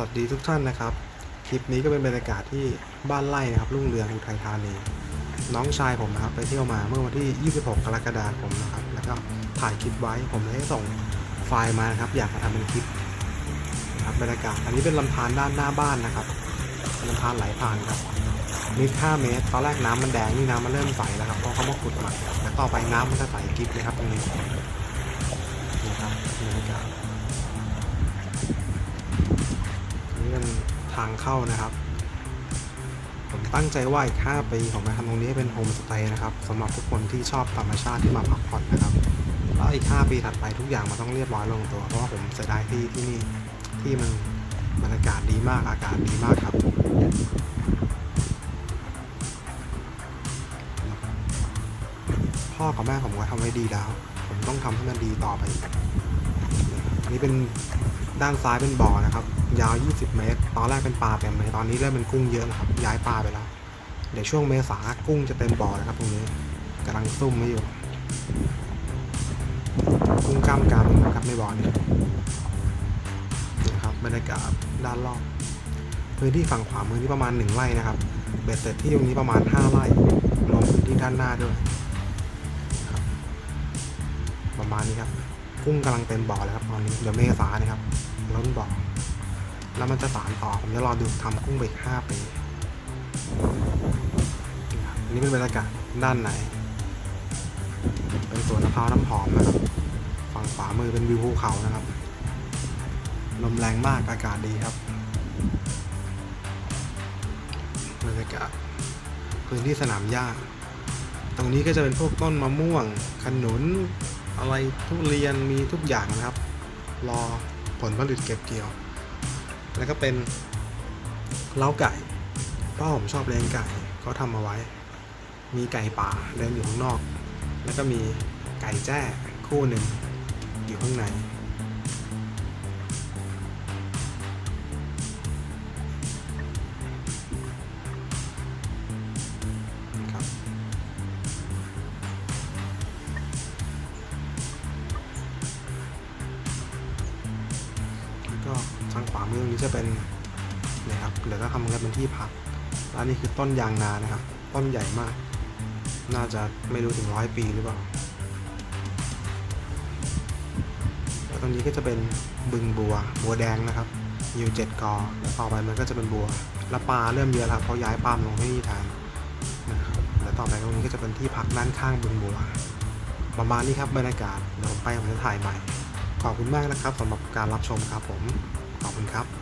วัสดีทุกท่านนะครับ คลิปนี้ก็เป็นบรรยากาศที่บ้านไร่นะครับรุ่งเรืองอุทัยธานี น้องชายผมนะครับไปเที่ยวมาเมื่อวันที่ 26 กรกฎาคมนะครับ แล้วก็ถ่ายคลิปไว้ผมเลยให้ส่งไฟล์มานะครับ อยากมาทำเป็นคลิปนะครับบรรยากาศ อันนี้เป็นลำธารด้านหน้าบ้านนะครับลำธารไหลผ่านครับลึก5เมตร ตอนแรกน้ำมันแดงนี่น้ำมันเริ่มใสแล้วครับเพราะเขามาขุดใหม่แล้วต่อไปน้ำมันจะใสกิ๊บเลยครับตรงนี้นี่ครับบรรยากาศ ทางเข้านะครับ ผมตั้งใจว่าอีก 5 ปีผมจะทำตรงนี้ให้เป็นโฮมสเตย์นะครับสำหรับทุกคนที่ชอบธรรมชาติที่มาพักผ่อนนะครับ แล้วอีก 5 ปีถัดไปทุกอย่างมันต้องเรียบร้อยลงตัว เพราะว่าผมเสียดายที่ที่นี่ที่มันบรรยากาศดีมากอากาศดีมากครับพ่อกับแม่ผมก็ทำไว้ดีแล้ว ผมต้องทำให้มันดีต่อไปนนี้เป็น ด้านซ้ายเป็นบ่อนะครับ ยาว 20 เมตร ตอนแรกเป็นปลาเต็มเลยตอนนี้เริ่มเป็นกุ้งเยอะนะครับ ย้ายปลาไปแล้ว เดี๋ยวช่วงเมษากุ้งจะเต็มบ่อนะครับตรงนี้กำลังซุ่มไม่อยู่ กุ้งกล้ามกามนะครับในบ่อนี้นี่นะครับบรรยากาศด้านรอบพื้นที่ฝั่งขวามือนี่ประมาณ 1 ไร่นะครับ เบ็ดเสร็จที่ตรงนี้ประมาณ 5 ไร่ รวมพื้นที่ด้านหน้าด้วย ประมาณนี้ครับ กุ้งกำลังเต็มบ่อแล้วครับตอนนี้เดี๋ยวเมษานะครับล้นบ่อแล้วมันจะสารต่อผมจะรอดูทำกุ้งไปอีกห้าปีนะครับอันนี้เป็นบรรยากาศด้านไหน เป็นสวนมะพร้าวน้ำหอมนะครับ ฝั่งขวามือเป็นวิวภูเขานะครับ ลมแรงมากอากาศดีครับบรรยากาศพื้นที่สนามหญ้า ตรงนี้ก็จะเป็นพวกต้นมะม่วง ขนุน อะไรทุเรียนมีทุกอย่างนะครับ รอผลผลิตเก็บเกี่ยว แล้วก็เป็นเล้าไก่พราะผมชอบเลี้ยงไก่เขาทำเอาไว้ มีไก่ป่าเดินอยู่ข้างนอก แล้วก็มีไก่แจ้คู่หนึ่งอยู่ข้างในามือตรงนี้จะเป็นนี่ยครับเดี๋ยวก็ทำกันเป็นที่พักแล้วนี่คือต้นยางนานะครับ ต้นใหญ่มาก น่าจะไม่รู้ถึงร้อยปีหรือเปล่าแล้วตรงนี้ก็จะเป็นบึงบัว บัวแดงนะครับอยู่เจ็ดกอแล้วต่อไปมันก็จะเป็นบัวแล้วปลาเริ่มเยอะแล้วครับเพราะย้ายปลามลงที่นี่แทนนะครับแล้วต่อไปตรงนี้ก็จะเป็นที่พักด้านข้างบึงบัวประมาณนี้ครับบรรยากาศเดี๋ยวผมไปผมจะถ่ายใหม่ขอบคุณมากนะครับสำหรับการรับชมครับผม ขอบคุณครับ